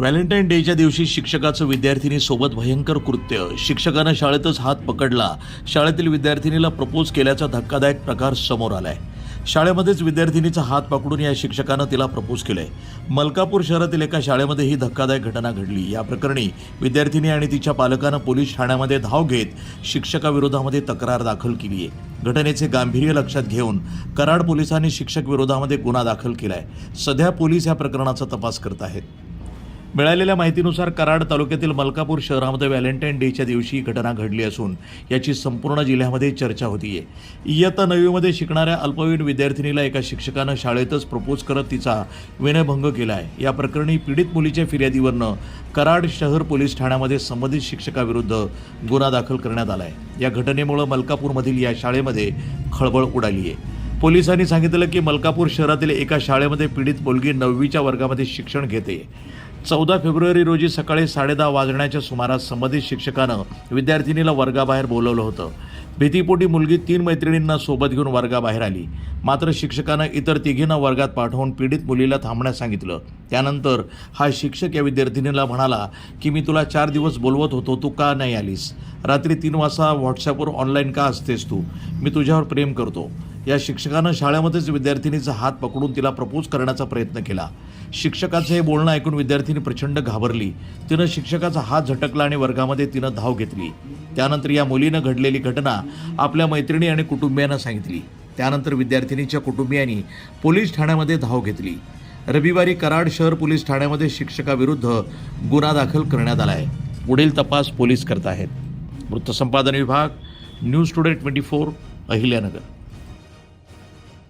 Valentine डेच्या दिवशी शिक्षकाचं विद्यार्थिनीसोबत भयंकर कृत्य. शिक्षकानं शाळेतच हात पकडला. शाळेतील विद्यार्थिनीला प्रपोज केल्याचा धक्कादायक प्रकार समोर आलाय. शाळेमध्येच विद्यार्थिनीचा हात पकडून या शिक्षकानं तिला प्रपोज केलंय. मलकापूर शहरातील एका शाळेमध्ये ही धक्कादायक घटना घडली. या प्रकरणी विद्यार्थिनी आणि तिच्या पालकानं पोलीस ठाण्यामध्ये धाव घेत शिक्षकाविरोधामध्ये तक्रार दाखल केली आहे घटनेचे गांभीर्य लक्षात घेऊन कराड पोलिसांनी शिक्षक विरोधामध्ये गुन्हा दाखल केलाय. सध्या पोलीस या प्रकरणाचा तपास करत आहेत. मिळालेल्या माहितीनुसार कराड तालुक्यातील मलकापूर शहरामध्ये व्हॅलेंटाईन डेच्या दिवशी ही घटना घडली असून याची संपूर्ण जिल्ह्यामध्ये चर्चा होतीये. इयत्ता नववीमध्ये शिकणाऱ्या अल्पवयीन विद्यार्थिनीला एका शिक्षकानं शाळेतच प्रपोज करत तिचा विनयभंग केला आहे या प्रकरणी पीडित मुलीच्या फिर्यादीवरनं कराड शहर पोलीस ठाण्यामध्ये संबंधित शिक्षकाविरुद्ध गुन्हा दाखल करण्यात आला आहे या घटनेमुळं मलकापूरमधील या शाळेमध्ये खळबळ उडाली आहे पोलिसांनी सांगितलं की मलकापूर शहरातील एका शाळेमध्ये पीडित मुलगी नववीच्या वर्गामध्ये शिक्षण घेते. चौदा फेब्रुवारी रोजी सकाळी साडेदहा वाजण्याच्या सुमारास संबंधित शिक्षकानं विद्यार्थिनीला वर्गाबाहेर बोलवलं होतं. भीतीपोटी मुलगी तीन मैत्रिणींना सोबत घेऊन वर्गाबाहेर आली. मात्र शिक्षकानं इतर तिघींना वर्गात पाठवून पीडित मुलीला थांबण्यास सांगितलं. त्यानंतर हा शिक्षक या विद्यार्थिनीला म्हणाला की मी तुला चार दिवस बोलवत होतो तू का नाही आलीस? रात्री तीन वाजता व्हॉट्सॲपवर ऑनलाईन का असतेस तू? मी तुझ्यावर प्रेम करतो. या शिक्षकानं शाळेमध्येच विद्यार्थिनीचा हात पकडून तिला प्रपोज करण्याचा प्रयत्न केला. शिक्षकाचं हे बोलणं ऐकून विद्यार्थिनी प्रचंड घाबरली. तिनं शिक्षकाचा हात झटकला आणि वर्गामध्ये तिनं धाव घेतली. त्यानंतर या मुलीनं घडलेली घटना आपल्या मैत्रिणी आणि कुटुंबियांना सांगितली. त्यानंतर विद्यार्थिनीच्या कुटुंबियांनी पोलीस ठाण्यामध्ये धाव घेतली. रविवारी कराड शहर पोलीस ठाण्यामध्ये शिक्षकाविरुद्ध गुन्हा दाखल करण्यात आला आहे पुढील तपास पोलीस करत आहेत. वृत्तसंपादन विभाग news today twenty four Ahilyanagar.